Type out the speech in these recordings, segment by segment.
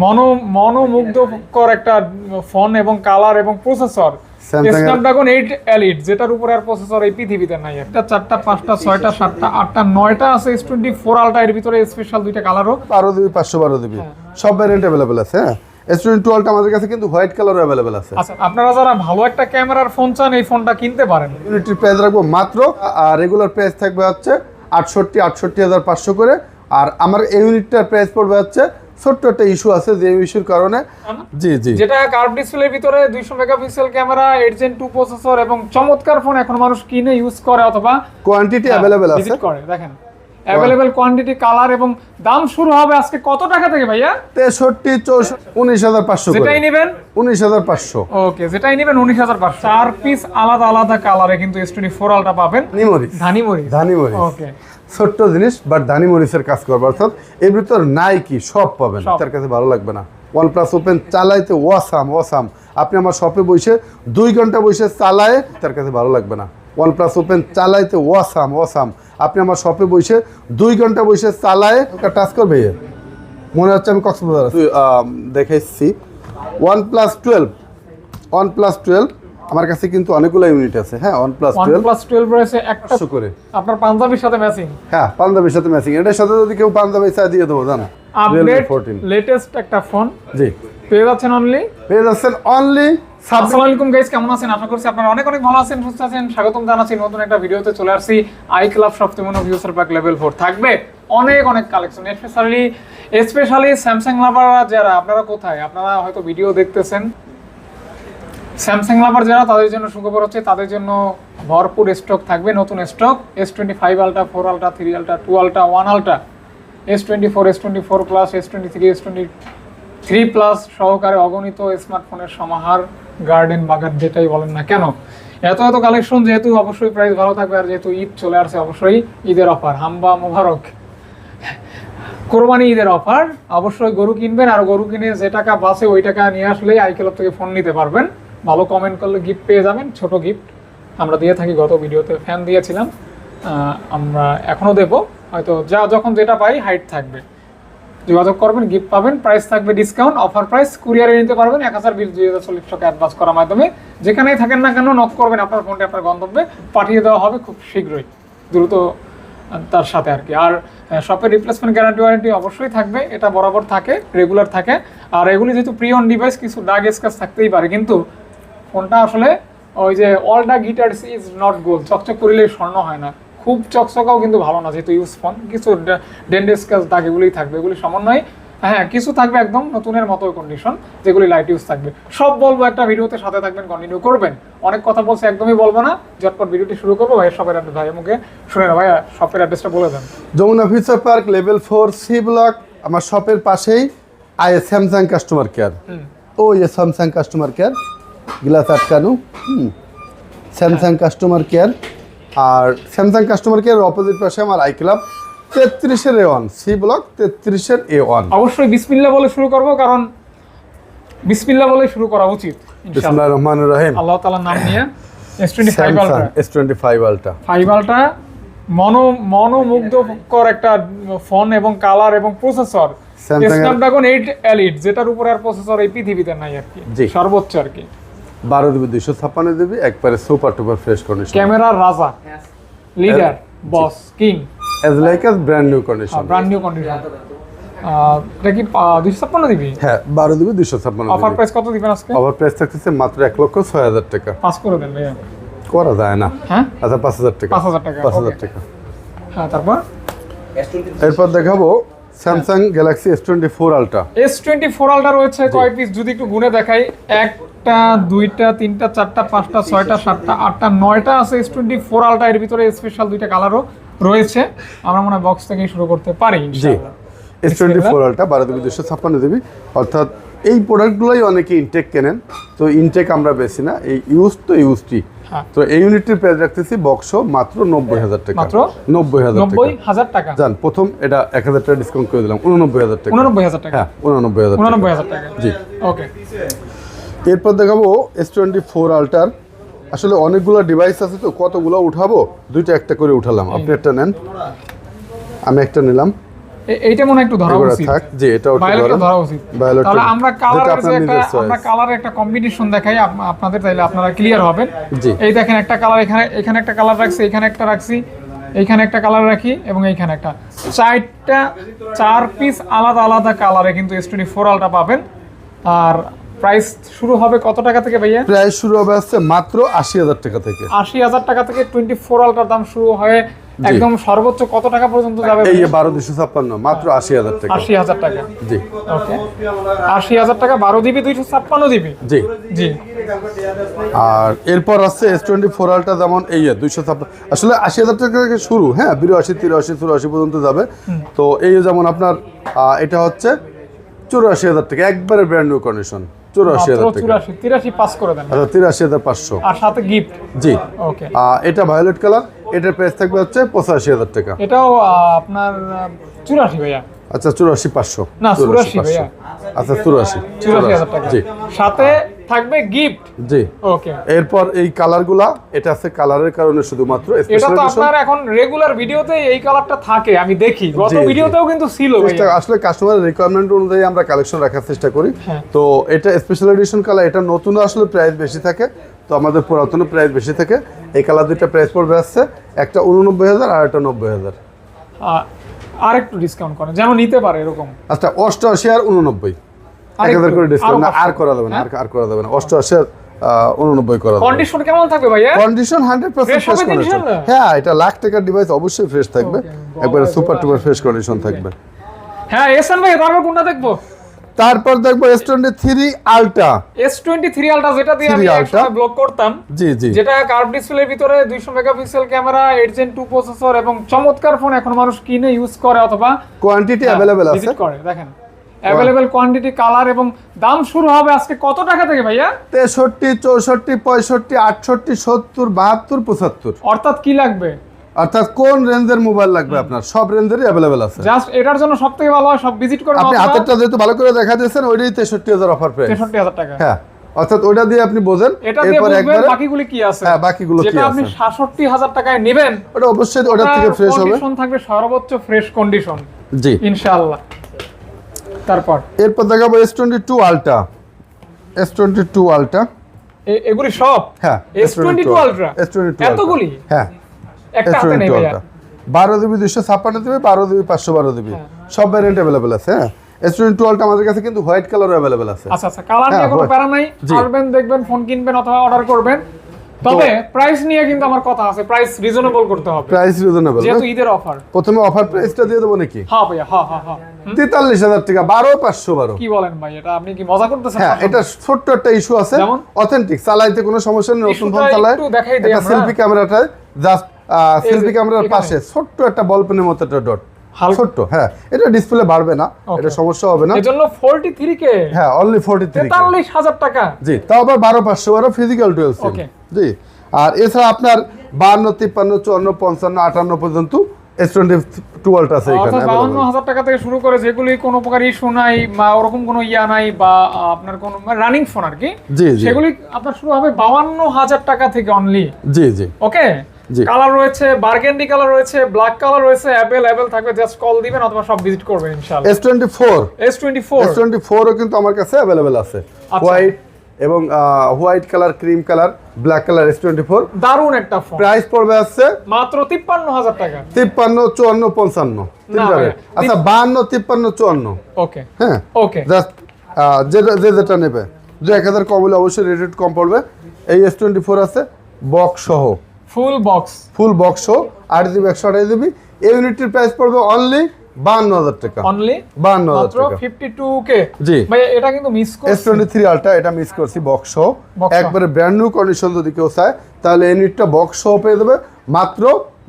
মনো মনোমুগ্ধকর একটা ফোন এবং কালার এবং প্রসেসর। স্ন্যাপড্রাগন এইট এলিট যেটার উপরে আর প্রসেসর এই পৃথিবীতে নাই। একটা চারটা পাঁচটা ছয়টা সাতটা আটটা নয়টা আছে এস টোয়েন্টি ফোর আলটা এর ভিতরে স্পেশাল দুইটা কালারও বারো দিবি পাঁচশো বারো দিবি। সব ভ্যারিয়েন্ট অ্যাভেলেবেল আছে হ্যাঁ? স্টুডেন্ট টুয়েলভটা আমাদের কাছে কিন্তু হোয়াইট কালার অ্যাভেলেবেল আছে। আচ্ছা আপনারা যারা ভালো একটা ক্যামেরার ফোন চান এই ফোনটা কিনতে পারেন। ইউনিটির প্রাইস রাখব মাত্র আর রেগুলার প্রাইস থাকবে হচ্ছে আটষট্টি আটষট্টি হাজার পাঁচশো করে। আর আমার এই ইউনিটটার প্রাইস পড়বে হচ্ছে ছোট্ট একটা ইস্যু আছে যে ইস্যুর কারণে। জি জি। যেটা কার্ভ ডিসপ্লের ভিতরে দুইশো megapixel camera eight gen two processor এবং চমৎকার ফোন এখন মানুষ কিনে ইউজ করে অথবা কোয়ান্টিটি অ্যাভেলেবেল আছে। ভিজিট করে দেখেন। অ্যাভেলেবেল কোয়ান্টিটি কালার এবং দাম শুরু হবে আজকে কত টাকা থেকে ভাইয়া? তেষট্টি চৌষট্টি উনিশ হাজার পাঁচশো করে। যেটাই নেবেন। উনিশ হাজার পাঁচশো। ওকে যেটাই নেবেন উনিশ হাজার পাঁচশো। চার পিস আলাদা আলাদা কালারে কিন্তু এস টোয়েন্টি ফোর আলটা পাবেন নিমরিস ধানিমরি ধানিমরিচ ওকে ছোট্ট জিনিস বাট ধানি মরিচের কাজ করব অর্থাৎ এর ভিতর নাই কি সব পাবেন। তার কাছে ভালো লাগবে না। ওয়ান প্লাস ওপেন চালাইতে ওয়াসাম ওয়াসাম। আপনি আমার শপে বসে দুই ঘণ্টা বসে চালায় তার কাছে ভালো লাগবে না। ওয়ান প্লাস ওপেন চালাইতে ওয়াসাম ওয়াসাম। আপনি আমার শপে বসে দুই ঘণ্টা বসে চালায় টাচ করবে। মনে হচ্ছে আমি Cox's Bazar. Um, one plus twelve one plus twelve আমার কাছে কিন্তু অনেকগুলো ইউনিট আছে। হ্যাঁ one plus twelve plus twelve রয়েছে একটা পাঁচশো করে। আপনার পাঞ্জাবির সাথে ম্যাচিং হ্যাঁ পাঞ্জাবির সাথে ম্যাচিং এটার সাথে যদি কেউ পাঞ্জাবি চা দিয়ে দেবো জানা। আপডেট লেটেস্ট একটা ফোন জি। পেয়ে যাচ্ছেন অনলি পেয়ে যাচ্ছেন অনলি আসসালামু আলাইকুম গাইস কেমন আছেন? আশা করছি আপনারা অনেক অনেক ভালো আছেন সুস্থ আছেন। স্বাগতম জানাচ্ছি নতুন একটা ভিডিওতে চলে আসছি। আই ক্লাব সপ্তমন ভিউসার পাক লেভেল ফোর থাকবে অনেক অনেক কালেকশন স্পেশালি স্পেশালি স্যামসাং লাভাররা যারা আপনারা কোথায়? আপনারা হয়তো ভিডিও দেখতেছেন। স্যামসাং লাভার যারা, তাদের জন্য সুখবর হচ্ছে তাদের জন্য ভরপুর স্টক থাকবে, নতুন stock S twenty five ultra four ultra three ultra two ultra one ultra S twenty four S twenty four plus S twenty three S twenty three plus সহকারে অগণিত স্মার্টফোনের সমাহার গার্ডেন বাগান, যেটাই বলেন না কেন। এত এত কালেকশন যেহেতু অবশ্যই প্রাইস ভালো থাকবে আর যেহেতু ঈদ চলে আসছে, অবশ্যই ঈদের অফার হাম্বা মোবারক। কোরবানি ঈদের অফার অবশ্যই গরু কিনবেন আর গরু কিনে যে টাকা বাসে, ওই টাকা নিয়ে আসলেই আই থেকে ফোন নিতে পারবেন। ভালো কমেন্ট করলে গিফট পেয়ে যাবেন, ছোট গিফট আমরা দিয়ে থাকি, গত ভিডিওতে ফ্যান দিয়েছিলাম। আমরা এখনও দেবো। হয়তো যা যখন যেটা পাই হাইট থাকবে। যোগাযোগ করবেন গিফট পাবেন প্রাইস থাকবে ডিসকাউন্ট অফার প্রাইস কুরিয়ারে নিতে পারবেন, এক হাজার বিশ, দুই হাজার চল্লিশ টাকা অ্যাডভান্স করার মাধ্যমে। যেখানেই থাকেন না কেন নক করবেন আপনার ফোনটি আপনার গন্তব্যে। পাঠিয়ে দেওয়া হবে খুব শীঘ্রই। দ্রুত তার সাথে আর কি। আর শপের রিপ্লেসমেন্ট গ্যারান্টি ওয়ারেন্টি অবশ্যই থাকবে। এটা বরাবর থাকে রেগুলার থাকে। আর এগুলি যেহেতু প্রি অন ডিভাইস কিছু দাগ স্কাচ থাকতেই পারে। কিন্তু ফোনটা আসলে ওই যে all the glitter is not gold চকচক করলেই স্বর্ণ হয় না। খুব চকচকাও কিন্তু ভালো না যেহেতু ইউজ ফোন কিছু ডেন্ডেসকাস দাগ এগুলোই থাকবে এগুলি সমন্বয় হ্যাঁ কিছু থাকবে একদম নতুনের মতো কন্ডিশন যেগুলি লাইট ইউজ থাকবে। সব বলব একটা ভিডিওতে সাথে থাকবেন কন্টিনিউ করবেন। অনেক কথা বলছে একদমই বলব না। ঝটপট ভিডিওটি শুরু করব ভাইয়ের শপের অ্যাড্রেস ভাই মুখে শুনে না ভাইয়া শপের অ্যাড্রেসটা বলে দেন। Jamuna future park level four C block আমার শপের পাশেই আই স্যামসাং কাস্টমার কেয়ার ও ইয়ে স্যামসাং কাস্টমার কেয়ার গ্লাস আটকানো হুম। স্যামসাং কাস্টমার কেয়ার আর স্যামসাং কাস্টমার কেয়ার অপোজিট পাশে আমার আই ক্লাব তেত্রিশের এ ওয়ান সি ব্লক তেত্রিশের এ ওয়ান অবশ্যই বিসমিল্লা বলে শুরু করব কারণ বিসমিল্লা বলে শুরু করা উচিত। বিসমুল্লাহ রহমান রহিম। আল্লাহ তাআলার নাম নিয়ে S twenty five Samsung S twenty five ultra five ultra মনো মনোমুগ্ধকর একটা ফোন এবং কালার এবং প্রসেসর স্ন্যাপড্রাগন এইট এলিট যেটার উপরে আর প্রসেসর এই পৃথিবীতে নাই আর কি। সর্বোচ্চ আর কি। বারো দিবি দুইশো ছাপ্পান্ন দিবি একবারে সুপার টুপার ফ্রেশ কন্ডিশন ক্যামেরার রাজা leader boss king as like S brand new condition brand new condition এটা কি দুইশো ছাপ্পান্ন দিবি? হ্যাঁ বারো দিবি দুইশো ছাপ্পান্ন অফার প্রাইস কত দিবেন আজকে? ওভার প্রাইস থাকতেছে মাত্র এক লক্ষ ছয় হাজার টাকা। পাস করে দেন ভাইয়া। করা যায় না। হ্যাঁ? আচ্ছা পাঁচ হাজার টাকা। পাঁচ হাজার টাকা, পাঁচ হাজার. টাকা। হ্যাঁ তারপর? এরপর দেখাবো Samsung Galaxy S twenty four ultra S twenty four ultra রয়েছে কয় পিস যদি একটু গুনে দেখাই একটা দুইটা তিনটা চারটা পাঁচটা ছয়টা সাতটা আটটা নয়টা আছে এস টোয়েন্টি ফোর আলটা এর ভিতরে স্পেশাল দুইটা কালারও রয়েছে। আমরা মনে হয় বক্স থেকেই শুরু করতে পারি জি। এস টোয়েন্টি ফোর আলট্রা বারো দিবি দুশো ছাপ্পান্ন দিবি। অর্থাৎ এই প্রোডাক্টগুলোই অনেকে ইনটেক কেনেন। তো ইনটেক আমরা বেশি না এই ইউজ তো ইউজটি হ্যাঁ। তো এই ইউনিটটির প্রাইস রাখতেছি বক্স মাত্র নব্বই হাজার টাকা। মাত্র? নব্বই হাজার নব্বই হাজার টাকা। যান প্রথম এটা এক হাজার টাকা ডিসকাউন্ট করে দিলাম উননব্বই হাজার টাকা। উননব্বই হাজার টাকা। হ্যাঁ উননব্বই হাজার উননব্বই হাজার টাকা। জি। ওকে এরপর দেখাবো এস টোয়েন্টি ফোর আলটার আসলে অনেকগুলো ডিভাইস আছে তো কতগুলো উঠাবো? দুইটা একটা করে উঠালাম। আপনি একটা নেন। আমি একটা নিলাম। এইটা মনে একটু ধরা উচিত। থাক। জি এটা ওটা ধরা উচিত। তাহলে আমরা কালারের যে একটা আমরা কালারের একটা কম্বিনেশন দেখাই আপনাদের আপনারা ক্লিয়ার হবেন। এই দেখেন একটা কালার এখানে এখানে একটা কালার রাখছি এখানে একটা রাখছি এইখানে একটা কালার রাখি এবং এইখানে একটা। চারটা চার পিস আলাদা আলাদা কালারে কিন্তু এস টোয়েন্টি ফোর আলটা পাবেন। আর প্রাইস শুরু হবে কত টাকা থেকে ভাইয়া? প্রাইস শুরু হবে আসছে মাত্র আশি হাজার টাকা থেকে। আশি হাজার টাকা থেকে টোয়েন্টি ফোর আলটার দাম শুরু হয়ে একদম সর্বোচ্চ কত টাকা পর্যন্ত যাবে এই বারো দুশো ছাপ্পান্ন মাত্র আশি হাজার টাকা। আশি হাজার টাকা। জি। ওকে আশি হাজার টাকা বারো দিবি দুইশো ছাপ্পান্ন দিবি? জি। জি। আর এরপর আছে এস টোয়েন্টি ফোর আলটা যেমন এই দুইশো ছাপ্পান্ন। আসলে আশি হাজার টাকা থেকে শুরু হ্যাঁ বিরাশি তিরাশি চুরাশি পর্যন্ত যাবে। তো এই যেমন আপনার এটা হচ্ছে চুরাশি হাজার টাকা একবারে ব্র্যান্ড নিউ কন্ডিশন চুরাশি হাজার চুরাশি তিরাশি পাস করে দেন। আচ্ছা তিরাশি হাজার পাঁচশো। আর সাথে গিফট জি। ওকে এটা ভায়োলেট কালার এটার প্রাইস থাকবে হচ্ছে পঁচাশি হাজার টাকা। এটাও আপনার চুরাশি ভাইয়া। আচ্ছা চুরাশি পাঁচশো। না, চুরাশি ভাইয়া। আচ্ছা চুরাশি। চুরাশি হাজার টাকা। জি। সাথে থাকবে গিফট জি। ওকে এরপর এই কালারগুলা এটা আছে কালারের কারণে শুধুমাত্র এটা তো আপনার এখন রেগুলার ভিডিওতে এই কালারটা থাকে আমি দেখি। গত। ভিডিওতেও কিন্তু ছিল আসলে কাস্টমারের রিকোয়ারমেন্ট অনুযায়ী আমরা কালেকশন রাখার চেষ্টা করি। হ্যাঁ। তো এটা স্পেশাল এডিশন কালার এটা নতুন আসলে প্রাইস বেশি থাকে তো আমাদের পুরাতন প্রাইস বেশি থাকে। এই কালার দুইটা প্রাইস পড়বে আসছে একটা উননব্বই হাজার আর একটা নব্বই হাজার। আর একটু ডিসকাউন্ট করেন যেন নিতে পারে এরকম। আচ্ছা অষ্টআশি আর উননব্বই এক আরেকটু, হাজার করে ডিসকাউন্ট আর করা যাবে না আর আর করা যাবে না। অষ্টআশি আর আহ, উননব্বই করা কন্ডিশন কেমন থাকবে ভাইয়া? Condition hundred percent fresh condition হ্যাঁ এটা লাখ টাকার ডিভাইস অবশ্যই ফ্রেশ থাকবে। একবারে সুপার টুপার ফ্রেশ কন্ডিশন থাকবে। হ্যাঁ এসএন ভাই তারপর কোনটা দেখব? তারপর দেখব S twenty three ultra S twenty three ultra যেটা দিয়ে আমি 3 একসময় ব্লক করতাম জি জি। যেটা কার্ভ ডিসপ্লের ভিতরে দুইশো megapixel camera eight gen two processor এবং চমৎকার ফোন এখন মানুষ কিনে ইউজ করে অথবা কোয়ান্টিটি অ্যাভেলেবেল আছে। করে দেখেন। অ্যাভেলেবেল কোয়ান্টিটি কালার এবং দাম শুরু হবে আজকে কত টাকা থেকে ভাইয়া? তেষট্টি চৌষট্টি পঁয়ষট্টি আটষট্টি সত্তর বাহাত্তর পঁচাত্তর। অর্থাৎ কি লাগবে? অর্থাৎ কোন রেঞ্জের মোবাইল লাগবে আপনার? সব রেঞ্জেরই অ্যাভেলেবেল আছে। জাস্ট এটার জন্য সব থেকে ভালো হয় সব ভিজিট করে আপনি হাতেরটা যেহেতু ভালো করে দেখা দিয়েছেন ওইটাই তেষট্টি হাজার অফার প্রাইস তেষট্টি হাজার টাকা। হ্যাঁ অর্থাৎ ওইটা দিয়ে আপনি বোঝেন এরপর একবারে বাকিগুলি কি আছে। হ্যাঁ বাকিগুলো কি যেটা আপনি আছে। সাতষট্টি হাজার টাকায় নেবেন ওটা অবশ্যই ওটার থেকে ফ্রেশ হবে। কন্ডিশন থাকবে সর্বোচ্চ ফ্রেশ কন্ডিশন জি। ইনশাআল্লাহ। তারপর? এরপর দেখাবো S twenty two ultra S twenty two ultra এগুলি সব? হ্যাঁ S22 Ultra? S twenty two এতগুলি? হ্যাঁ। একটা হাতে নেই ভাইয়া। বারো জিবি দুশো ছাপ্পান্ন জিবি বারো জিবি পাঁচশো বারো হ্যাঁ। সব ভ্যারিয়েন্ট অ্যাভেলেবেল আছে হ্যাঁ। এস টোয়েন্টি টুয়েলভটা আমাদের কাছে কিন্তু হোয়াইট কালার অ্যাভেলেবেল আছে। আচ্ছা আচ্ছা কালার নিয়ে হ্যাঁ, কোনো প্যারা নাই। আসবেন দেখবেন ফোন কিনবেন অথবা অর্ডার করবেন। তবে প্রাইস নিয়ে কিন্তু আমার কথা আছে। প্রাইস রিজনেবল করতে হবে। প্রাইস রিজনেবল যেহেতু ঈদের অফার প্রথমে অফার প্রাইসটা দিয়ে দেবো নাকি? হ্যাঁ ভাইয়া হ্যাঁ হ্যাঁ হ্যাঁ। তেতাল্লিশ হাজার টাকা বারো পাঁচশো বারো। কি বলেন ভাই এটা আপনি কি মজা করতেছেন হ্যাঁ এটা ছোট্ট একটা ইস্যু আছে। অথেন্টিক চালাইতে কোনো সমস্যা নেই নতুন ফোন চালায়। একটা সেলফি ক্যামেরাটায় জাস্ট সেলফি ক্যামেরার পাশে ছোট্ট একটা বল পেনের মতো একটা ডট ছোট্ট হ্যাঁ এটা ডিসপ্লে বাড়বে না এটা সমস্যা হবে না। এজন্য 43 কে হ্যাঁ অনলি ফোর্টি থ্রি তেতাল্লিশ হাজার টাকা? জি তাও আবার বারো পাঁচশো বারো ফিজিক্যাল সিম. জি আর এছাড়া আপনার বান্ন তিপ্পান্ন চুয়ান্ন পঞ্চান্ন আটান্ন পর্যন্ত এস টোয়েন্টি আছে এখানে অর্থাৎ বাউন্ন available। হাজার টাকা থেকে শুরু করে যেগুলি কোনো প্রকার ইস্যু নাই বা ওরকম কোনো ইয়া নাই বা আপনার কোনো রানিং ফোন আর কি জি জি। সেগুলি আপনার শুরু হবে বাউান্ন হাজার টাকা থেকে অনলি জি জি। ওকে। কালার রয়েছে বার্গেন্ডি কালার রয়েছে ব্ল্যাক কালার রয়েছে অ্যাপেল থাকবে জাস্ট কল দিবেন অথবা সব ভিজিট করবেন ইনশাআল্লাহ। S twenty four S twenty four S twenty ফোরও কিন্তু আমার কাছে অ্যাভেলেবেল আছে। আচ্ছা। হোয়াইট এবং white colour cream colour black colour S twenty four দারুণ একটা ফোন প্রাইস পড়বে আসছে মাত্র তিপ্পান্ন হাজার টাকা। তিপ্পান্ন চুয়ান্ন পঞ্চান্ন। আচ্ছা বাহান্ন তিপ্পান্ন চুয়ান্ন। ওকে। হ্যাঁ ওকে। জাস্ট যেটা যে যেটা নেবে। যে এক হাজার কম হলে অবশ্যই রেটেড কম পড়বে। এই এস টোয়েন্টি ফোর আছে বক্স সহ। ফুল বক্স ফুল বক্স সহ আট জিবি একশো আঠাশ জিবি এই ইউনিটের প্রাইস পড়বে অনলি বাহান্ন হাজার টাকা। অনলি বাহান্ন হাজার টাকা। ফিফটি টু কে জি। ভাই এটা কিন্তু মিস এস টোয়েন্টি থ্রি আলটা এটা মিস করছি বক্স সহ একবারে ব্র্যান্ড নিউ কন্ডিশন যদি কেউ চায় তাহলে এই ইউনিটটা বক্স সহ পেয়ে দেবে মাত্র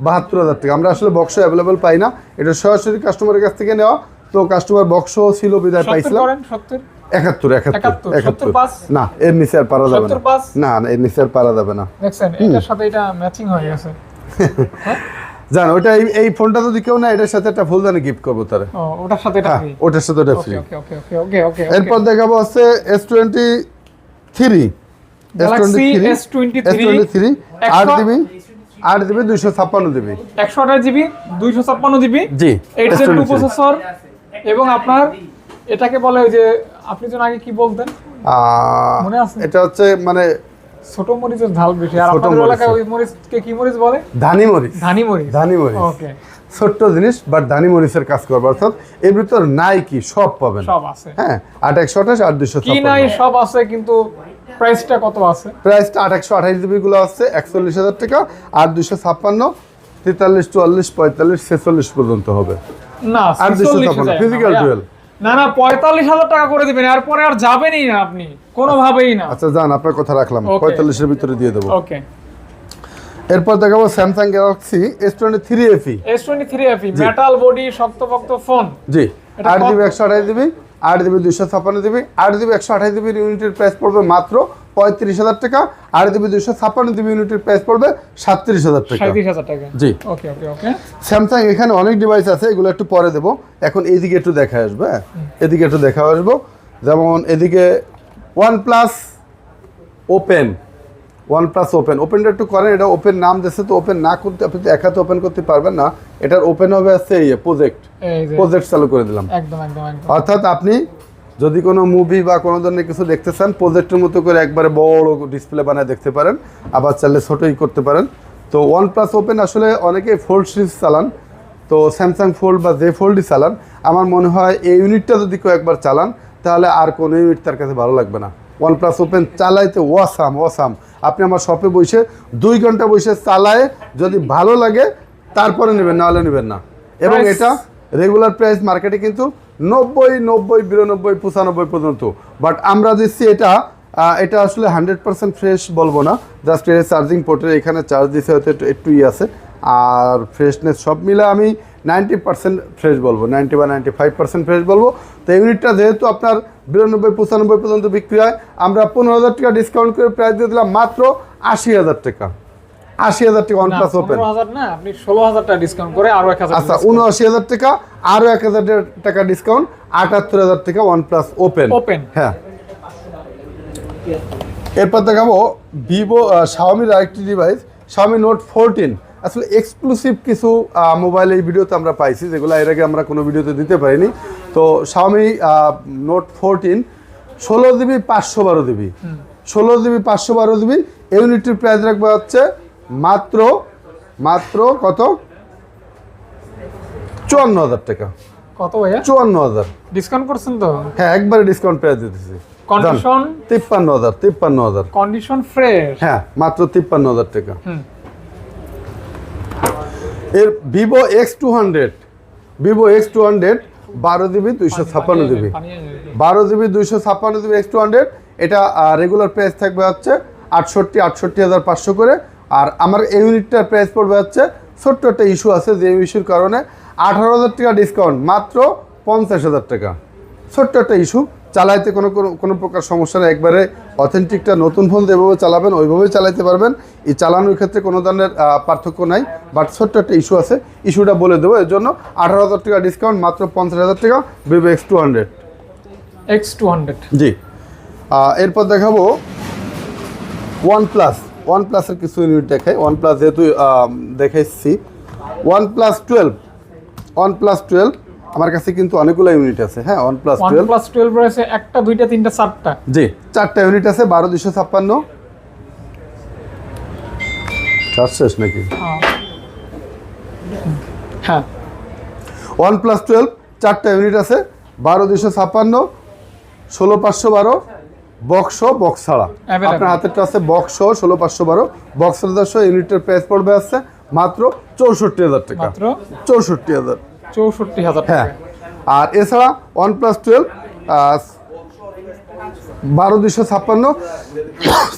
বাহাত্তর হাজার টাকা। আমরা আসলে বক্স অ্যাভেলেবেল পাই না। এটা সরাসরি কাস্টমারের কাছ থেকে নেওয়া। তো কাস্টমার বক্স ছিল বিদায় পাইছিলাম। একাত্তর একাত্তর? না এর নিচে আর পারা যাবে না। না না এর নিচে আর পারা যাবে না। দেখছেন এটার সাথে এটা ম্যাচিং হয়ে গেছে। জান ওটা এই ফোনটা যদি কেউ না এটার সাথে একটা ফুলদানি গিফট করব তারে। ওটার সাথে এটা হ্যাঁ ফ্রি ওটার সাথে ওটা ফ্রি ওকে ওকে ওকে ওকে এরপর দেখাবো আছে S twenty three S twenty Galaxy three S23 S twenty three আট জিবি আট জিবি দুইশো ছাপ্পান্ন জিবি একশো আঠাশ জিবি দুইশো ছাপ্পান্ন GB G eight gen two processor এবং আপনার এটাকে বলে ওই যে আপনি যেন আগে কি বলতেন? মনে আছে? এটা হচ্ছে মানে ছোট মরিচের ঝাল বেশি। আর আপনাদের এলাকায় ওই মরিচকে কি মরিচ বলে? ধানি মরিচ। ধানি মরিচ। ধানি মরিচ। ওকে। ছোট্ট জিনিস বাট ধানি মরিচের কাজ করব। অর্থাৎ এর ভিতর নাই কি সব পাবেন। সব আছে। হ্যাঁ আট একশো আঠাশ আট দুশো কি নাই সব আছে কিন্তু প্রাইসটা কত আছে? প্রাইসটা আট একশো আঠাশ জিবি গুলো আছে একচল্লিশ হাজার টাকা আর দুশো ছাপ্পান্ন তেতাল্লিশ চুয়াল্লিশ পঁয়তাল্লিশ ছেচল্লিশ পর্যন্ত হবে। না আর 46 256 যায় না physical ভাইয়া। duel। না না পঁয়তাল্লিশ হাজার টাকা করে দিবেন এরপরে আর যাবেনই না আপনি কোনোভাবেই না। আচ্ছা যান আপনার কথা রাখলাম। পঁয়তাল্লিশের ভিতরে দিয়ে দেবো। ওকে এরপর দেখাবো Samsung Galaxy S twenty three FE S twenty three FE metal body শক্তপোক্ত ফোন জি। আট জিবি একশো আঠাশ জিবি আট জিবি দুইশো ছাপ্পান্ন জিবি আট জিবি একশো আঠাশ জিবির ইউনিটের প্রাইস পড়বে মাত্র পঁয়ত্রিশ হাজার টাকা আট জিবি দুইশো ছাপ্পান্ন জিবি ইউনিটের প্রাইস পড়বে সাতত্রিশ হাজার টাকা। টাকা? জি। ওকে ওকে ওকে স্যামসাং এখানে অনেক ডিভাইস আছে এগুলো একটু পরে দেবো। এখন এদিকে একটু দেখা আসবে হ্যাঁ? এদিকে একটু দেখা আসব। যেমন এদিকে one plus open one plus open ওপেনটা একটু করেন এটা ওপেন নাম দিচ্ছে তো ওপেন না করতে আপনি তো একা তো ওপেন করতে পারবেন না। এটার ওপেন হবে আছে এই প্রজেক্ট প্রজেক্ট চালু করে দিলাম। একদম একদম একদম। অর্থাৎ আপনি যদি কোনো মুভি বা কোনো ধরনের কিছু দেখতে চান প্রজেক্টের মতো করে একবারে বড় ডিসপ্লে বানায় দেখতে পারেন আবার চাইলে ছোটোই করতে পারেন। তো ওয়ান প্লাস ওপেন আসলে অনেকে ফোল্ড সিরিজ চালান তো স্যামসাং ফোল্ড বা যে ফোল্ডই চালান। আমার মনে হয় এই ইউনিটটা যদি কেউ একবার চালান তাহলে আর কোনো ইউনিট তার কাছে ভালো লাগবে না। ওয়ান প্লাস ওপেন চালাইতে ওয়াসাম ওয়াসাম আপনি আমার শপে বসে দুই ঘণ্টা বসে চালায় যদি ভালো লাগে তারপরে নেবেন নাহলে নেবেন না। এবং এটা রেগুলার প্রাইস মার্কেটে কিন্তু নব্বই নব্বই বিরানব্বই পঁচানব্বই পর্যন্ত। বাট আমরা দিচ্ছি এটা এটা আসলে হান্ড্রেড পার্সেন্ট ফ্রেশ বলব না। জাস্ট এর চার্জিং পোর্টের এখানে চার্জ দিতে হয়তো একটু একটু ই আছে। আর ফ্রেশনেস সব মিলে আমি নাইনটি পার্সেন্ট ফ্রেশ বলব নাইনটি বা নাইনটি ফাইভ পার্সেন্ট ফ্রেশ বলব। তো ইউনিটটা যেহেতু আপনার বিরানব্বই পঁচানব্বই পর্যন্ত বিক্রি হয় আমরা পনেরো হাজার টাকা ডিসকাউন্ট করে প্রাইস দিয়ে দিলাম মাত্র আশি হাজার টাকা। আশি হাজার টাকা ওয়ান প্লাস ওপেন না আপনি ষোলো হাজার টাকা ডিসকাউন্ট করে আরও এক হাজার আচ্ছা উনআশি হাজার টাকা আরও এক হাজার টাকা ডিসকাউন্ট আটাত্তর হাজার টাকা ওয়ান প্লাস ওপেন Open। হ্যাঁ। এরপর দেখাবো ভিভো শাওমির আরেকটি ডিভাইস শাওমি নোট ফোরটিন আসলে এক্সক্লুসিভ কিছু মোবাইল এই ভিডিওতে আমরা পাইছি যেগুলো এর আগে আমরা কোনো ভিডিওতে দিতে পারিনি। তো শাওমি নোট ফোরটিন ষোলো জিবি পাঁচশো বারো জিবি ষোলো জিবি পাঁচশো বারো জিবি ইউনিটির প্রাইস রাখবে হচ্ছে মাত্র মাত্র কত? চুয়ান্ন হাজার টাকা। কত ভাইয়া? চুয়ান্ন হাজার। ডিসকাউন্ট করছেন তো? হ্যাঁ একবারে ডিসকাউন্ট প্রাইস দিতেছি। কন্ডিশন তিপ্পান্ন হাজার তিপ্পান্ন হাজার। কন্ডিশন ফ্রেশ হ্যাঁ মাত্র তিপ্পান্ন হাজার টাকা। এর Vivo X two hundred Vivo X two hundred বারো জিবি দুইশো ছাপ্পান্ন জিবি। বারো জিবি দুইশো ছাপ্পান্ন জিবি এক্স টু হান্ড্রেড এটা রেগুলার প্রাইস থাকবে হচ্ছে আটষট্টি আটষট্টি হাজার পাঁচশো করে। আর আমার এই ইউনিটটার প্রাইস পড়বে হচ্ছে ছোট্ট একটা ইস্যু আছে যে ইস্যুর কারণে আঠারো হাজার টাকা ডিসকাউন্ট মাত্র পঞ্চাশ হাজার টাকা। ছোট্ট একটা ইস্যু চালাইতে কোনো কোনো- কোনো প্রকার সমস্যা নেই। একবারে অথেন্টিকটা নতুন ফোন যেভাবে চালাবেন ওইভাবেই চালাইতে পারবেন। এই চালানোর ক্ষেত্রে কোনো ধরনের পার্থক্য নাই। বাট ছোট্ট একটা ইস্যু আছে। ইস্যুটা বলে দেবো। এর জন্য আঠারো হাজার টাকা ডিসকাউন্ট মাত্র পঞ্চাশ হাজার টাকা Vivo X two hundred X two hundred জি। এরপর দেখাবো ওয়ান প্লাস ওয়ান প্লাসের কিছু ইউনিট দেখাই। ওয়ান প্লাস যেহেতু দেখাইছি। One plus twelve one plus twelve আমার কাছে কিন্তু অনেকগুলো ইউনিট আছে হ্যাঁ one plus one twelve plus twelve রয়েছে একটা দুইটা তিনটা চারটা। জি চারটা ইউনিট আছে বারো দুশো ছাপ্পান্ন। চার শেষ নাকি? হ্যাঁ। ওয়ান প্লাস টুয়েলভ চারটা ইউনিট আছে বারো দুশো ছাপ্পান্ন ষোলো পাঁচশো বারো বক্স বক্স ছাড়া. আপনার হাতেরটা আছে বক্স ষোলো পাঁচশো বারো বক্স দশশো ইউনিটের প্রাইস পড়বে আছে মাত্র চৌষট্টি হাজার টাকা। চৌষট্টি হাজার। চৌষট্টি হাজার হ্যাঁ। আর এছাড়া ওয়ান প্লাস টুয়েলভ বারো দুশো ছাপ্পান্ন।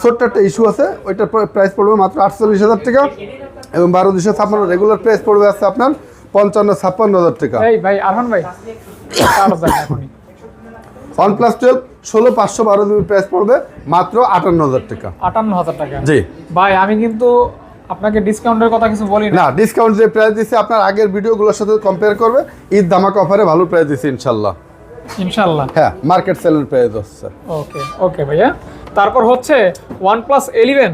ছোট্ট একটা ইস্যু আছে ওইটার প্রাইস পড়বে মাত্র আটচল্লিশ হাজার টাকা এবং বারো দুশো ছাপ্পান্ন রেগুলার প্রাইস পড়বে আছে আপনার পঞ্চান্ন ছাপ্পান্ন হাজার টাকা। ভাই আরহান ভাই। ওয়ান প্লাস টুয়েলভ ষোলো পাঁচশো বারো জিবি প্রাইস পড়বে মাত্র আটান্ন হাজার টাকা। আটান্ন হাজার টাকা। জি। ভাই আমি কিন্তু আপনাকে ডিসকাউন্টের কথা কিছু বলি না। ডিসকাউন্ট যে প্রাইস দিচ্ছে আপনার আগের ভিডিওগুলোর সাথে কম্পেয়ার করবে। ঈদ ধামাকা অফারে ভালো প্রাইস দিচ্ছে ইনশাল্লাহ। ইনশাল্লাহ। হ্যাঁ মার্কেট সেলের প্রাইস হচ্ছে। ওকে ওকে ভাইয়া। তারপর হচ্ছে one plus eleven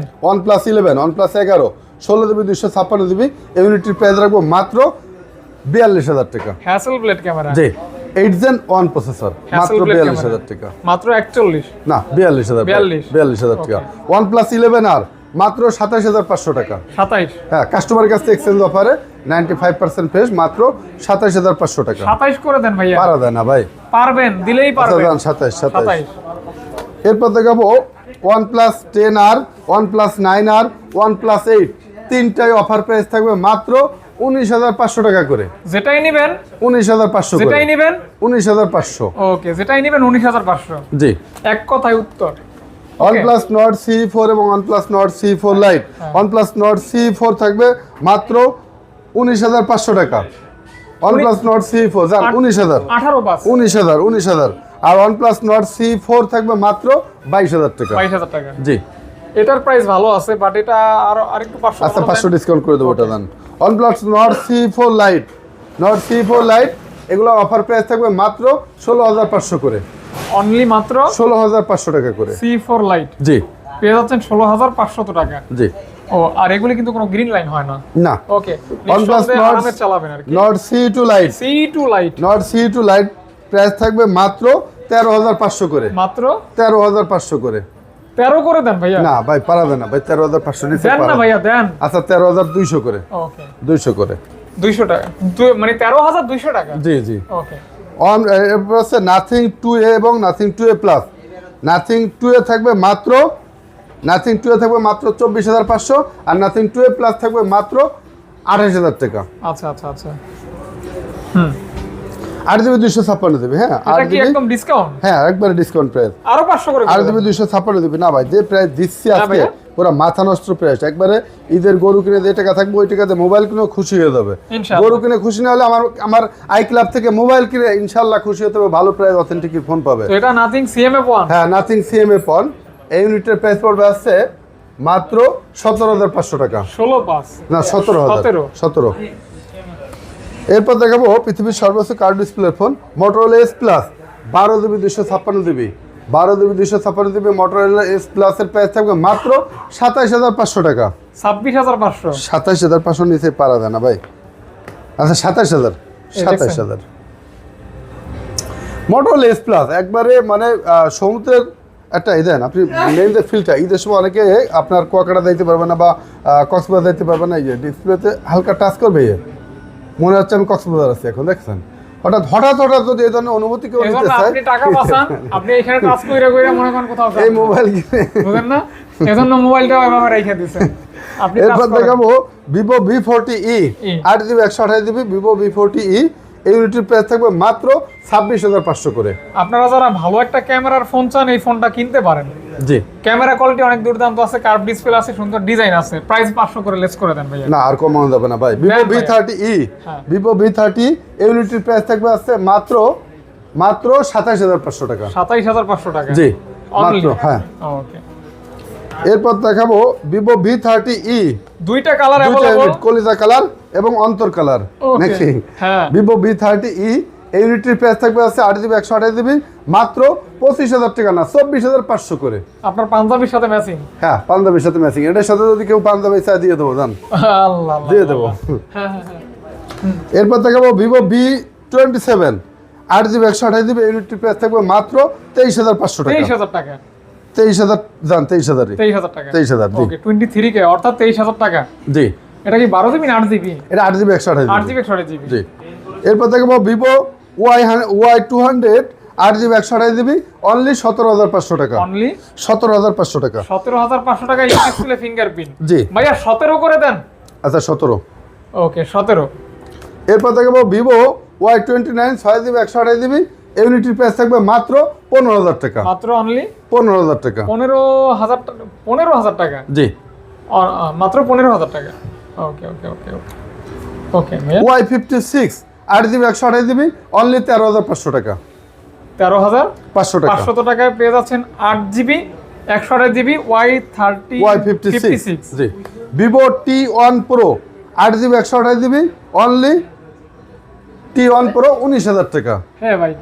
one plus এগারো ষোলো জিবি দুইশো ছাপ্পান্ন জিবি ইউনিটির প্রাইস রাখব মাত্র বিয়াল্লিশ হাজার টাকা। Hasselblad camera G eight gen one processor মাত্র বিয়াল্লিশ। হাজার টাকা। মাত্র একচল্লিশ। না বিয়াল্লিশ হাজার 42 বিয়াল্লিশ। হাজার টাকা। ওয়ান প্লাস ইলেভেন আর মাত্র সাতাশ হাজার পাঁচশো টাকা। সাতাইশ? হ্যাঁ কাস্টমারের কাছ থেকে এক্সচেঞ্জ অফারে নাইনটি ফাইভ পার্সেন্ট ফ্রেশ মাত্র সাতাশ হাজার পাঁচশো টাকা। সাতাইশ করে দেন ভাইয়া। পারা দেয় না ভাই। পারবেন দিলেই আচ্ছা পারবেন। সাতাশ সাতাইশ এরপর দেখাবো ওয়ান প্লাস টেন আর ওয়ান প্লাস নাইন আর ওয়ান প্লাস এইট তিনটাই অফার প্রাইস থাকবে মাত্র উনিশ হাজার পাঁচশো টাকা করে। যেটাই নিবেন উনিশ হাজার পাঁচশো যেটাই নিবেন। উনিশ হাজার পাঁচশো। ওকে যেটাই নিবেন উনিশ হাজার পাঁচশো। জি। এক কথায় উত্তর। One plus Nord CE four এবং one plus Nord CE four lite one plus Nord CE four থাকবে মাত্র উনিশ হাজার পাঁচশো টাকা। One plus Nord CE four যান উনিশ হাজার। আঠারো পাঁচ উনিশ হাজার উনিশ হাজার। আর one plus Nord CE four থাকবে মাত্র বাইশ হাজার টাকা। বাইশ হাজার টাকা। জি। এটার প্রাইস ভালো আছে বাট এটা আর আরেকটু পাঁচশো আচ্ছা ভালো পাঁচশো দেন। ডিসকাউন্ট করে দেবো ওটা দেন। One plus Nord CE four lite Nord CE four lite এগুলো অফার প্রাইস থাকবে মাত্র ষোলো হাজার পাঁচশো করে। অনলি মাত্র ষোলো হাজার পাঁচশো টাকা করে। সি ফোর লাইট জি। পেয়ে যাচ্ছেন ষোলো হাজার পাঁচশত টাকা। জি। ও আর এগুলি কিন্তু কোনো গ্রিন লাইন হয় না। না। ওকে OnePlus Nord- চালাবেন আর কি। Lite CE two lite Nord CE two lite price থাকবে মাত্র তেরো হাজার পাঁচশো করে। মাত্র? তেরো হাজার পাঁচশো করে। তেরো করে দেন ভাইয়া? না ভাই পারা না। ভাই তেরো হাজার পাঁচশো দেন না ভাইয়া দেন। আচ্ছা তেরো হাজার দুইশো করে। ওকে দুইশো করে। দুইশো টাকা। মানে তেরো হাজার দুইশো টাকা? জি জি। ওকে অন এরপর হচ্ছে নাথিং টু এ এবং Nothing two A plus Nothing two A থাকবে মাত্র নাথিং টু এ থাকবে মাত্র চব্বিশ হাজার পাঁচশো আর নাথিং টু এ প্লাস থাকবে মাত্র আঠাশ হাজার টাকা। আচ্ছা আচ্ছা আচ্ছা। হুম। আট জিবি দুইশো ছাপ্পান্ন দেবে হ্যাঁ। আট এটা জিবি ডিসকাউন্ট হ্যাঁ একবারে ডিসকাউন্ট প্রাইস আরও পাঁচশো করে আট করে জিবি দুইশো ছাপ্পান্ন দিবি। না ভাই যে প্রাইস দিচ্ছি আজকে। পুরো মাথা নষ্ট প্রাইস একবারে ঈদের গরু কিনে যে টাকা থাকবে ওই টাকাতে মোবাইল কিনে খুশি হয়ে যাবে। গরু কিনে খুশি না হলে আমার আমার আই ক্লাব থেকে মোবাইল কিনে ইনশাল্লাহ খুশি হতে হবে ভালো প্রাইস অথেন্টিক ফোন পাবে। এটা নাথিং সিএমএফ ওয়ান হ্যাঁ নাথিং সিএমএ পন এই ইউনিটের প্রাইস পড়বে আসছে মাত্র সতেরো হাজার পাঁচশো টাকা। ষোলো পাঁচ। না সতেরো হাজার। সতেরো। সতেরো। এরপর দেখাবো পৃথিবীর সর্বোচ্চ curved display phone Motorola S plus বারো জিবি দুশো ছাপ্পান্ন জিবি বারো জিবি দুশো ছাপ্পান্ন জিবি মোটরোলা এস প্লাসের প্রাইস থাকবে মাত্র সাতাইশ হাজার পাঁচশো টাকা। ছাব্বিশ হাজার পাঁচশো। সাতাইশ হাজার পাঁচশো নিচে পারা যায় না ভাই। আচ্ছা সাতাইশ হাজার সাতাইশ হাজার। মোটরোলা এস প্লাস একবারে মানে সমুদ্রের একটা এই দেন আপনি মেন যে ফিল্ডটা ঈদের সময় অনেকে আপনার কুয়াকাটা দিতে পারবে না বা কক্সবাজার দিতে পারবে না এই যে ডিসপ্লেতে হালকা টাচ করবে। মনে হচ্ছে আমি কক্সবাজার আছি এখন দেখছেন? হঠাৎ হঠাৎ হঠাৎ যদি এই ধরনের অনুভূতি কেউ নিতে চায় আপনি টাকা বাঁচান আপনি এখানে কাজ কইরা কইরা মনে করেন কোথাও এই মোবাইল কিনে। বুঝেন না? এজন্য মোবাইলটা এভাবে রেখে দিয়েছেন এরপর। দেখাবো ভিভো ভি ফোরটি ই। আট জিবি একশো আঠাশ GB Vivo V forty E এই ইউনিটের প্রাইস থাকবে মাত্র ছাব্বিশ হাজার পাঁচশো করে। আপনারা যারা ভালো একটা ক্যামেরার ফোন চান এই ফোনটা কিনতে পারেন। জি। ক্যামেরা কোয়ালিটি অনেক দুর্দান্ত আছে কার্ভ ডিসপ্লে আছে সুন্দর ডিজাইন আছে। প্রাইস পাঁচশো করে লেস করে দেন ভাইয়া। না আর কমানো যাবে না ভাই। Vivo V thirty E. Vivo V thirty ইউনিটের প্রাইস থাকবে আসছে মাত্র মাত্র সাতাশ হাজার পাঁচশো টাকা। সাতাইশ হাজার পাঁচশো টাকা। জি মাত্র হ্যাঁ। ওকে এরপর দেখাবো ভিভো ভি থার্টি ই দুইটা কালার কলিজা কালার এবং অন্তর কালার নাকি। ভিভো ভি থার্টি ই এই ইউনিটের প্রাইস থাকবে আছে আট জিবি একশো আঠাশ জিবি মাত্র পঁচিশ হাজার টাকা না চব্বিশ হাজার পাঁচশো করে। আপনার পাঞ্জাবির সাথে ম্যাচিং হ্যাঁ পাঞ্জাবির সাথে ম্যাচিং এটার সাথে যদি কেউ পাঞ্জাবি চা দিয়ে দেবো জান? দিয়ে দেবো। হ্যাঁ হ্যাঁ হ্যাঁ। এরপর দেখাবো ভিভো ভি টোয়েন্টি সেভেন আট জিবি একশো আঠাশ জিবি ইউনিটের প্রাইস থাকবে মাত্র তেইশ হাজার পাঁচশো টাকা। তেইশ হাজার টাকা। তেইশ হাজার যান তেইশ হাজারই তেইশ হাজার টাকা। তেইশ হাজার টোয়েন্টি থ্রি কে অর্থাৎ তেইশ হাজার টাকা। জি। এটা কি বারো জিবি না আট জিবি? এটা আট জিবি একশো আঠাশ আট জিবি জিবি একশো আট জিবি। জি। এরপর দেখব Vivo Y Y two hundred আট জিবি একশো আঠাশ জিবি অনলি সতেরো হাজার পাঁচশো টাকা। অনলি সতেরো হাজার পাঁচশো টাকা। সতেরো হাজার পাঁচশো টাকা ডিসপ্লে ফিঙ্গারপ্রিন্ট জি। ভাইয়া সতেরো করে দেন। আচ্ছা সতেরো। ওকে সতেরো। এরপর দেখব ভিভো ওয়াই টোয়েন্টি নাইন ছয় জিবি একশো আঠাশ জিবি ইউনিটির প্রাইস থাকবে মাত্র পনেরো হাজার টাকা। মাত্র অনলি পনেরো হাজার টাকা। পনেরো হাজার টাকা পনেরো হাজার টাকা? জি। মাত্র পনেরো হাজার টাকা। Okay okay okay okay okay Y fifty six আট জিবি একশো আঠাশ জিবি অনলি তেরো হাজার পাঁচশো টাকা। তেরো হাজার? পাঁচশো টাকা। পাঁচশত টাকায় পেয়ে যাচ্ছেন আট জিবি একশো আঠাশ GB Y thirty Y fifty six জি। ভিভো টি ওয়ান প্রো আট জিবি একশো আঠাশ GB only T one pro উনিশ হাজার টাকা। হ্যাঁ ভাই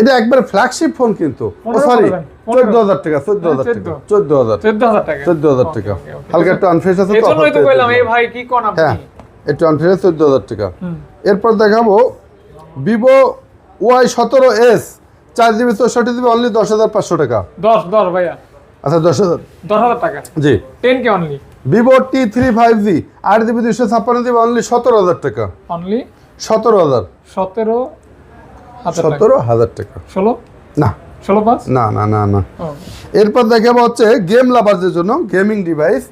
এটা একবার ফ্ল্যাগশিপ ফোন কিন্তু। সরি করবেন, চোদ্দ হাজার টাকা চোদ্দ হাজার টাকা চোদ্দ। হাজার চোদ্দ হাজার টাকা। চোদ্দ হাজার টাকা। হালকা একটু আনফ্রেশ আছে তো ভাই কি কোন হ্যাঁ একটু আনফ্রেশ চোদ্দ হাজার টাকা। এরপর দেখাবো ভিভো ওয়াই সতেরো এস চার জিবি চৌষট্টি জিবি অনলি দশ হাজার পাঁচশো টাকা। দশ দশ ভাইয়া। আচ্ছা দশ হাজার। দশ হাজার টাকা। জি। Ten K only Vivo T three five G আট জিবি দুশো ছাপ্পান্ন জিবি অনলি সতেরো হাজার টাকা। অনলি সতেরো হাজার। সতেরো সতেরো হাজার টাকা। ষোলো? না। ষোলো পাঁচ? না না না না। এরপর দেখাবো হচ্ছে গেম লাভারদের জন্য gaming device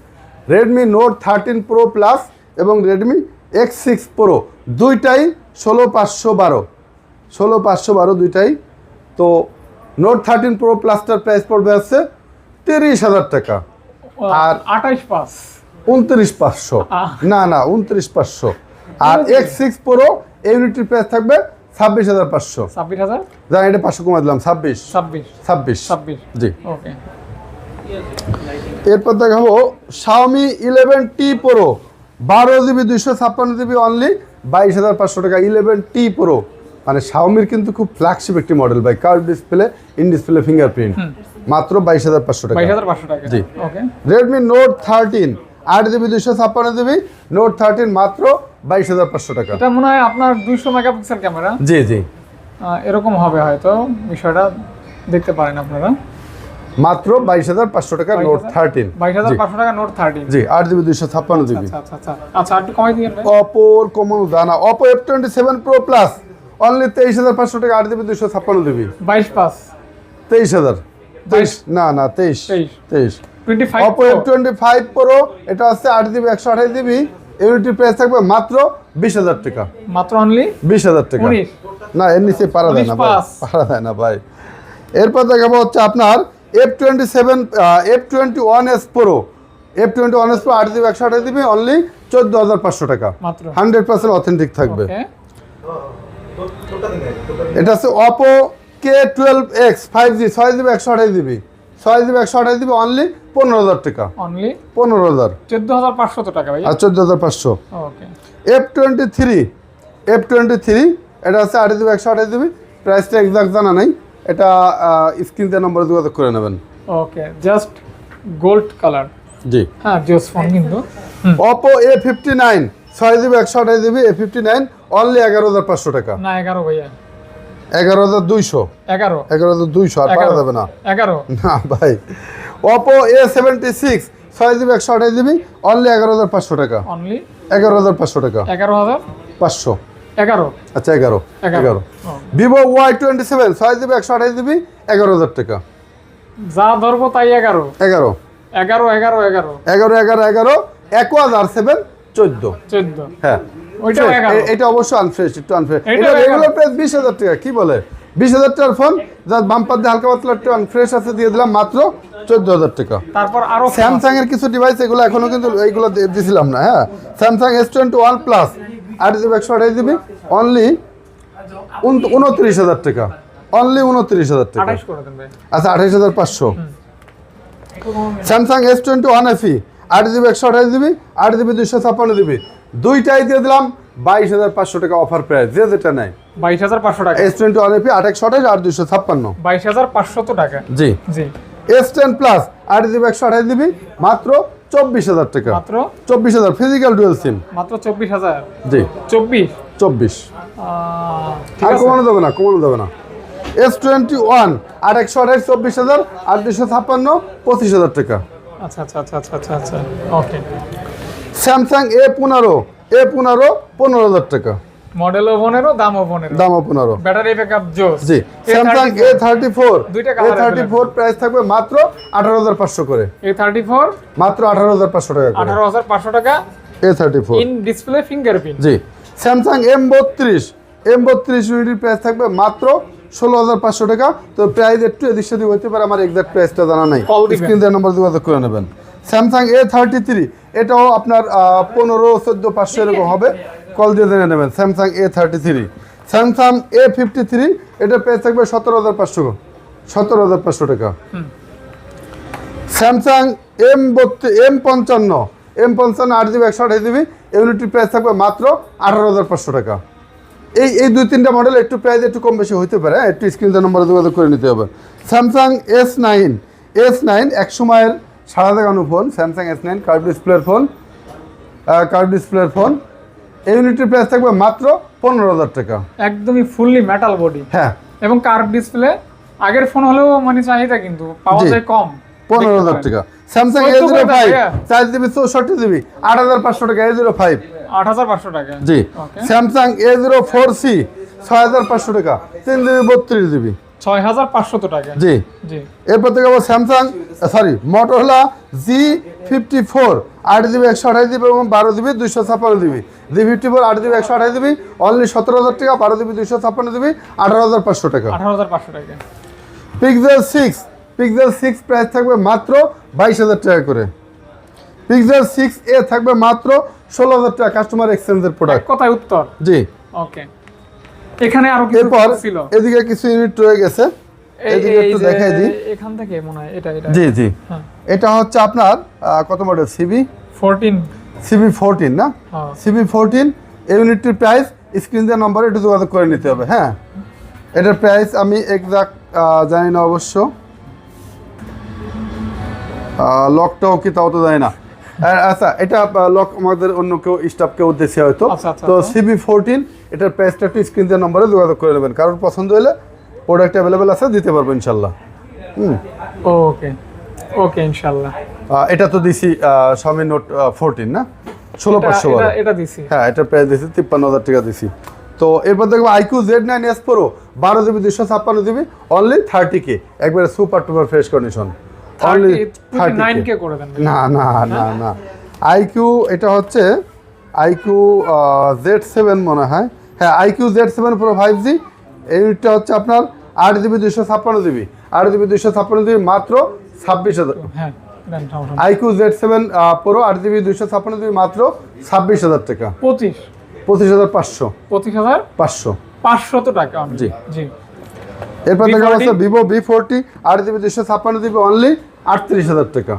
Redmi note thirteen pro plus এবং রেডমি এক্স সিক্স প্রো দুইটাই ষোলো পাঁচশো বারো। ষোলো পাঁচশো বারো দুইটাই। তো নোট থার্টিন প্রো প্লাসটার প্রাইস পড়বে হচ্ছে তিরিশ হাজার টাকা। আর আঠাইশ পাঁচ। উনত্রিশ পাঁচশো। না না উনত্রিশ পাঁচশো। আর এক্স সিক্স প্রো ইউনিটির প্রাইস থাকবে ছাব্বিশ হাজার পাঁচশো। ছাব্বিশ হাজার? এটা পাঁচশো দিলাম ছাব্বিশ। ছাব্বিশ। ছাব্বিশ। ছাব্বিশ। জি। ওকে। এরপর দেখাবো শাওমি ইলেভেন টি প্রো বারো জিবি দুইশো ছাপ্পান্ন জিবি অনলি বাইশ হাজার পাঁচশো টাকা ইলেভেন টি প্রো মানে শাওমির কিন্তু খুব ফ্ল্যাগশিপ একটি মডেল ভাই curve display in display fingerprint মাত্র বাইশ হাজার পাঁচশো টাকা। জি। রেডমি নোট থার্টিন আট জিবি দুইশো ছাপ্পান্ন জিবি নোট থার্টিন মাত্র বাইশ হাজার পাঁচশো টাকা। এটা মনে হয় আপনার দুইশো মেগাপিক্সেল ক্যামেরা। জি জি। এরকম হবে হয়তো বিষয়টা দেখতে পারেন আপনারা। মাত্র বাইশ হাজার পাঁচশো টাকা নোট থার্টিন বাইশ হাজার পাঁচশো টাকা নোট থার্টিন জি আট জিবি দুইশো ছাপ্পান্ন জিবি। আচ্ছা আচ্ছা আচ্ছা। আচ্ছা আর একটু কমাই দিয়ে অপোর কমন দানা Oppo F twenty seven pro plus only তেইশ হাজার পাঁচশো টাকা আট জিবি দুশো ছাপ্পান্ন জিবি। বাইশ পাঁচ। তেইশ হাজার। তেইশ না না তেইশ। তেইশ। Oppo F twenty five pro এটা হচ্ছে আট জিবি একশো আঠাশ জিবি। ইউনিটি প্রাইস থাকবে মাত্র বিশ হাজার টাকা। মাত্র অনলি বিশ হাজার টাকা। না এর নিচে পারা যায় না ভাই। পারা যায় না ভাই। এরপর দেখাবো হচ্ছে আপনার F twenty seven F twenty one S pro F twenty one S pro আট জিবি একশো আঠাশ জিবি অনলি চোদ্দ হাজার পাঁচশো টাকা। মাত্র। হান্ড্রেড পার্সেন্ট অথেন্টিক থাকবে। এটা হচ্ছে Oppo K twelve X five G ছয় জিবি একশো আঠাশ জিবি ছয় জিবি একশো আঠাশ জিবি অনলি পনেরো হাজার টাকা। অনলি পনেরো হাজার। চোদ্দ হাজার পাঁচশো টাকা ভাই। আর চোদ্দ হাজার পাঁচশো। Okay. F twenty three F twenty three এটা হচ্ছে আঠাশ জিবি একশো আঠাশ জিবি প্রাইসটা এক্সাক্ট জানা নাই। এটা স্ক্রিন দিয়ে নম্বরে যোগাযোগ করে নেবেন। ওকে জাস্ট গোল্ড কালার জি। হ্যাঁ জিওস ফোন কিন্তু। অপো এ ফিফটি নাইন ছয় জিবি একশো আঠাশ GB A fifty nine only এগারো হাজার পাঁচশো টাকা। না এগারো ভাইয়া। এগারো হাজার দুইশো। এগারো। এগারো হাজার দুইশো আর যাবে না। এগারো। না ভাই। অপো এ সেভেন্টি সিক্স ছয় জিবি একশো আঠাশ জিবি অনলি এগারো হাজার পাঁচশো টাকা। অনলি এগারো হাজার পাঁচশো টাকা। এগারো হাজার পাঁচশো? এগারো। আচ্ছা এগারো। এগারো। ভিভো ওয়াই টোয়েন্টি সেভেন ছয় জিবি একশো আঠাশ জিবি এগারো হাজার টাকা। যা ধরবো তাই এগারো। এগারো। এগারো এগারো এগারো। এগারো এগারো এগারো একোয়াজ আর সেভেন চোদ্দ। চোদ্দ। হ্যাঁ। এটা অবশ্য আনফ্রেশ একটু আনফ্রেশ এটা রেগুলার প্রাইস বিশ হাজার টাকা কি বলে? বিশ হাজার টাকার ফোন যার বাম্পার দিয়ে হালকা পাতলা একটু আনফ্রেশ আছে দিয়ে দিলাম মাত্র চোদ্দ হাজার টাকা। তারপর আরও স্যামসাং এর কিছু ডিভাইস এগুলো এখনও কিন্তু এইগুলো দিয়ে- দিছিলাম না হ্যাঁ। Samsung S twenty one plus আট জিবি একশো আঠাশ জিবি অনলি উনত্রিশ হাজার টাকা। অনলি উনত্রিশ হাজার টাকা। আচ্ছা আঠাইশ হাজার পাঁচশো। Samsung S twenty one FE আট জিবি একশো আঠাশ জিবি আট জিবি দুইশো ছাপ্পান্ন জিবি দুইটাই দিয়ে দিলাম বাইশ হাজার পাঁচশো টাকা অফার প্রাইস যে যেটা নেয়। বাইশ হাজার পাঁচশো টাকা। এস টোয়েন্টি ওয়ান এফি আট একশো আঠাশ আট দুইশো ছাপ্পান্ন। বাইশ হাজার পাঁচশত টাকা। জি। জি। এস টেন প্লাস আট জিবি একশো আঠাশ জিবি মাত্র চব্বিশ হাজার টাকা। মাত্র? চব্বিশ হাজার ফিজিক্যাল ডুয়েল সিম মাত্র চব্বিশ হাজার? জি। চব্বিশ? চব্বিশ। আর কমানো যাবে না কমানো যাবে না। এস টোয়েন্টি ওয়ান আট একশো আঠাশ চব্বিশ হাজার আট দুশো ছাপ্পান্ন পঁচিশ হাজার টাকা। আচ্ছা আচ্ছা আচ্ছা আচ্ছা আচ্ছা আচ্ছা। ওকে স্যামসাং এ পনেরো এ পনেরো পনেরো হাজার টাকা। মডেলও পনেরো দামও পনেরো। দামও পনেরো। ব্যাটারি ব্যাকআপ জোস। জি Samsung A thirty four A thirty four price থাকবে মাত্র আঠারো হাজার পাঁচশো করে। এ থার্টি ফোর মাত্র আঠারো হাজার পাঁচশো টাকা আঠারো হাজার পাঁচশো টাকা। A thirty four in display fingerprint G Samsung M বত্রিশ। এম বত্রিশ ইউনিটির প্রাইস থাকবে মাত্র ষোলো হাজার পাঁচশো টাকা। তো প্রাইস একটু এদিক সেদিক হইতে পারে আমার এক্সাক্ট প্রাইসটা জানা নাই। স্ক্রিন দেওয়ার নম্বর যোগাযোগ করে নেবেন। স্যামসাং এ থার্টি থ্রি এটাও আপনার পনেরো চোদ্দ পাঁচশো এরকম হবে। কল দিয়ে জেনে নেবেন Samsung A thirty three Samsung A fifty three এটার প্রাইস থাকবে সতেরো হাজার পাঁচশো। সতেরো হাজার পাঁচশো টাকা। স্যামসাং এম বত্রিশ এম পঞ্চান্ন এম পঞ্চান্ন আট জিবি একশো আঠাশ জিবি ইউনিটির প্রাইস থাকবে মাত্র আঠারো হাজার পাঁচশো টাকা। এই এই দুই তিনটা মডেল একটু প্রাইস একটু কম বেশি হতে পারে হ্যাঁ? একটু স্ক্রিন নম্বরে যোগাযোগ করে নিতে হবে। Samsung S nine S nine এক সময়ের সারা দেখানো phone Samsung S nine curve ডিসপ্লের ফোন কার্ভ ডিসপ্লের ফোন এই ইউনিটের প্রাইস থাকবে মাত্র পনেরো হাজার টাকা। একদমই ফুললি মেটাল বডি হ্যাঁ। এবং কার্ভ ডিসপ্লে আগের ফোন হলেও মানে চাহিদা কিন্তু পাওয়া যায় কম। পনেরো হাজার টাকা। স্যামসাং এ জিরো ফাইভ চার জিবি চৌষট্টি জিবি আট হাজার পাঁচশো টাকা এ জিরো ফাইভ আট হাজার পাঁচশো টাকা। জি। Samsung A zero four C ছয় হাজার পাঁচশো টাকা তিন জিবি বত্রিশ জিবি। ছয় হাজার পাঁচশো টাকা। জি। জি। এরপর থেকে আবার Samsung sorry Motorola G fifty four আট জিবি একশো আঠাশ জিবি এবং বারো জিবি দুইশো ছাপ্পান্ন জিবি। জি ফিফটি ফোর আট জিবি একশো আঠাশ জিবি অনলি সতেরো হাজার টাকা বারো জিবি দুইশো ছাপ্পান্ন জিবি আঠারো হাজার পাঁচশো টাকা। আঠারো হাজার পাঁচশো টাকা। Pixel six Pixel six price থাকবে মাত্র বাইশ হাজার টাকা করে। পিক্সেল সিক্স এ থাকবে মাত্র ষোলো হাজার টাকা কাস্টমার এক্সচেঞ্জের প্রোডাক্ট কথায় উত্তর? জি। ওকে এখানে আরও কিছু ছিল। এদিকে কিছু ইউনিট রয়ে গেছে। এদিকে একটু দেখাই দিই। এখান থেকে মনে হয় এটা এটা। জি জি। হ্যাঁ। এটা হচ্ছে আপনার কত model CB fourteen CB fourteen না? হ্যাঁ সিবি ফোরটিন ইউনিটটির প্রাইস স্ক্রিন দেওয়ার নম্বরে একটু যোগাযোগ করে নিতে হবে হ্যাঁ? এটার প্রাইস আমি এক্সাক্ট জানি না অবশ্য। লকটাও কি তাও তো জানি না। আচ্ছা এটা লক আমাদের অন্য কেউ স্টাফকে উদ্দেশ্যে হয়তো। আচ্ছা, আচ্ছা, তো আচ্ছা। সিবি ফোরটিন এটার প্রাইসটা একটু স্ক্রিন দেওয়ার নম্বরে যোগাযোগ করে নেবেন। কারোর পছন্দ হলে প্রোডাক্ট অ্যাভেলেবেল আছে দিতে পারব ইনশাল্লাহ। হুম। ওকে ওকে ইনশাল্লাহ। এটা তো দিছি স্বামী নোট ফোরটিন না? ষোলো এটা- পাঁচশো এটা- দিছি। হ্যাঁ এটার প্রাইস দিয়েছি তিপ্পান্ন হাজার টাকা দিছি। তো এরপর দেখব iQOO Z nine S pro বারো জিবি দুশো ছাপ্পান্ন জিবি অনলি থার্টি কে একবারে সুপার টুপার ফ্রেশ কন্ডিশন না না না না। আইকিউ এটা হচ্ছে আইকিউ জেড সেভেন মনে হয়। হ্যাঁ iQOO Z seven pro five G এইটা হচ্ছে আপনার আট জিবি দুশো ছাপ্পান্ন জিবি। আট জিবি দুশো ছাপ্পান্ন জিবি মাত্র ছাব্বিশ হাজার। হ্যাঁ। আইকিউ জেড সেভেন প্রো আট জিবি দুশো ছাপ্পান্ন জিবি মাত্র ছাব্বিশ হাজার টাকা। পঁচিশ। পঁচিশ হাজার পাঁচশো। পঁচিশ হাজার পাঁচশো। পাঁচশত টাকা। জি। জি। এরপর দেখা যাচ্ছে ভিভো বি ফোরটি আট জিবি দুশো ছাপ্পান্ন জিবি অনলি আটত্রিশ হাজার টাকা।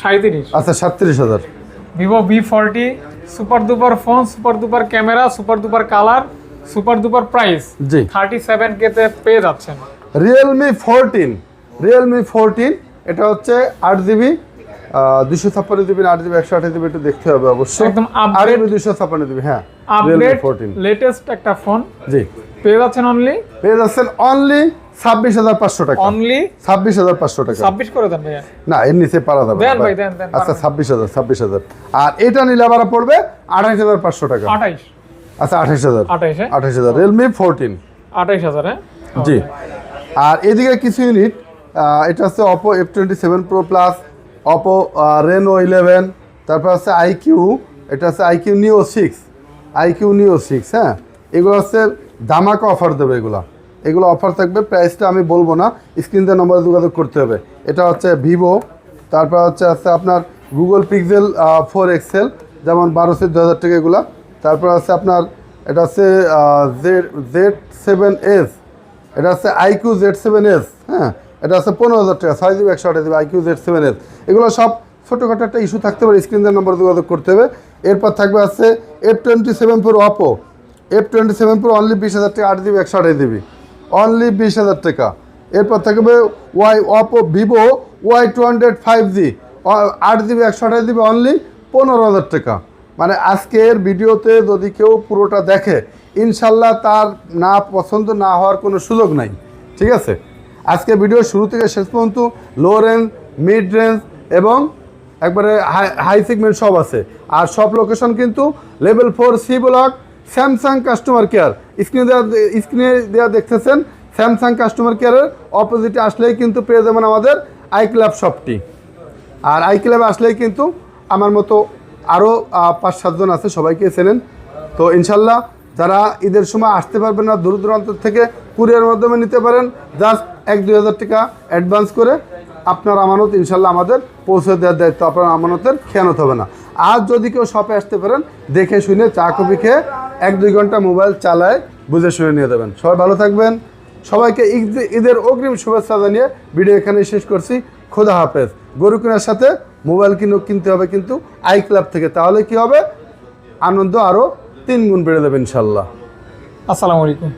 সাঁত্রিশ আচ্ছা সাতত্রিশ হাজার। Vivo V forty super duper phone super duper camera super duper colour super duper price জি। থার্টি সেভেন কেতে পেয়ে যাচ্ছেন। রিয়েলমি ফোরটিন রিয়েলমি ফোরটিন এটা হচ্ছে আট জিবি দুশো ছাপ্পান্ন জিবি আট জিবি একশো আঠাশ জিবি একটু দেখতে হবে অবশ্যই। একদম আপডেট দুশো ছাপ্পান্ন জিবি হ্যাঁ আপডেট লেটেস্ট একটা ফোন জি। পেয়ে যাচ্ছেন অনলি পেয়ে যাচ্ছেন অনলি ছাব্বিশ হাজার পাঁচশো টাকা। অনলি ছাব্বিশ হাজার পাঁচশো টাকা। ছাব্বিশ করে দেন ভাইয়া। না এর নিচে পারা যাবে দেন ভাই। দেন, দেন, আচ্ছা ছাব্বিশ হাজার ছাব্বিশ হাজার। আর এটা নিলে আবার পড়বে আঠাইশ হাজার পাঁচশো টাকা। আঠাইশ। আচ্ছা আঠাইশ হাজার। আঠাইশ? আঠাইশ হাজার। রিয়েলমি ফোরটিন আঠাইশ হাজার হ্যাঁ? জি। আর এদিকে কিছু ইউনিট এটা হচ্ছে Oppo F twenty seven pro plus Oppo Reno eleven তারপর হচ্ছে আইকিউ এটা হচ্ছে আইকিউ নিও সিক্স আইকিউ নিও সিক্স হ্যাঁ? এগুলো হচ্ছে দামাকা অফার দেবে এগুলো। এগুলো অফার থাকবে প্রাইসটা আমি বলব না স্ক্রিন দিয়ে নম্বরে যোগাযোগ করতে হবে। এটা হচ্ছে ভিভো তারপর হচ্ছে আছে আপনার গুগল পিক্সেল ফোর এক্সেল যেমন বারোশো দু হাজার টাকা এগুলো। তারপর আছে আপনার, এটা হচ্ছে জেড জেড সেভেন এস এটা হচ্ছে আইকিউ জেড সেভেন এস হ্যাঁ? এটা হচ্ছে পনেরো হাজার টাকা জিবি একশো আঠাশ জিবি আইকিউ জেড সেভেন এগুলো সব ছোটোখাটো একটা ইস্যু থাকতে পারে স্ক্রিনের নম্বর যোগাযোগ করতে হবে। এরপর থাকবে আছে F twenty seven pro Oppo F twenty seven pro only বিশ হাজার টাকা, আট জিবি একশো আঠাশ জিবি অনলি বিশ হাজার টাকা। এরপর থাকবে Y Oppo Vivo Y two hundred five G আট জিবি একশো আঠাশ জিবি অনলি পনেরো হাজার টাকা। মানে আজকের ভিডিওতে যদি কেউ পুরোটা দেখে, ইনশাল্লাহ তার না পছন্দ না হওয়ার কোনো সুযোগ নাই। ঠিক আছে? আজকে ভিডিও শুরু থেকে শেষ পর্যন্ত লো রেঞ্জ মিড রেঞ্জ এবং একবারে হাই সেগমেন্ট সব আছে। আর সব লোকেশন কিন্তু level four C block Samsung customer care স্ক্রিনে দেওয়া স্ক্রিনে দেওয়া দেখতেছেন স্যামসাং কাস্টমার কেয়ারের অপোজিটে আসলেই কিন্তু পেয়ে যাবেন আমাদের আই ক্লাব শপটি আর আই ক্লাবে আসলেই কিন্তু আমার মতো আরও পাঁচ সাতজন আছে, সবাইকে চেনেন। তো ইনশাল্লাহ যারা ঈদের সময় আসতে পারবেন না, দূর দূরান্ত থেকে কুরিয়ার মাধ্যমে নিতে পারেন। জাস্ট এক, দুই হাজার টাকা অ্যাডভান্স করে আপনার আমানত ইনশাল্লাহ আমাদের পৌঁছে দেওয়ার দায়িত্ব। আপনার আমানতের খেয়ানত হবে না। আর যদি কেউ শপে আসতে পারেন, দেখে শুনে চা, কফি খেয়ে এক, দুই ঘণ্টা মোবাইল চালায় বুঝে শুনে নিয়ে দেবেন সবাই ভালো থাকবেন। সবাইকে ঈদ- ঈদের অগ্রিম শুভেচ্ছা জানিয়ে ভিডিও এখানে শেষ করছি। খোদা হাফেজ। গরু কেনার সাথে মোবাইল কিনো কিনতে হবে কিন্তু আই ক্লাব থেকে। তাহলে কি হবে? আনন্দ আরও তিন গুণ বেড়ে যাবে ইনশাল্লাহ। আসসালামু আলাইকুম।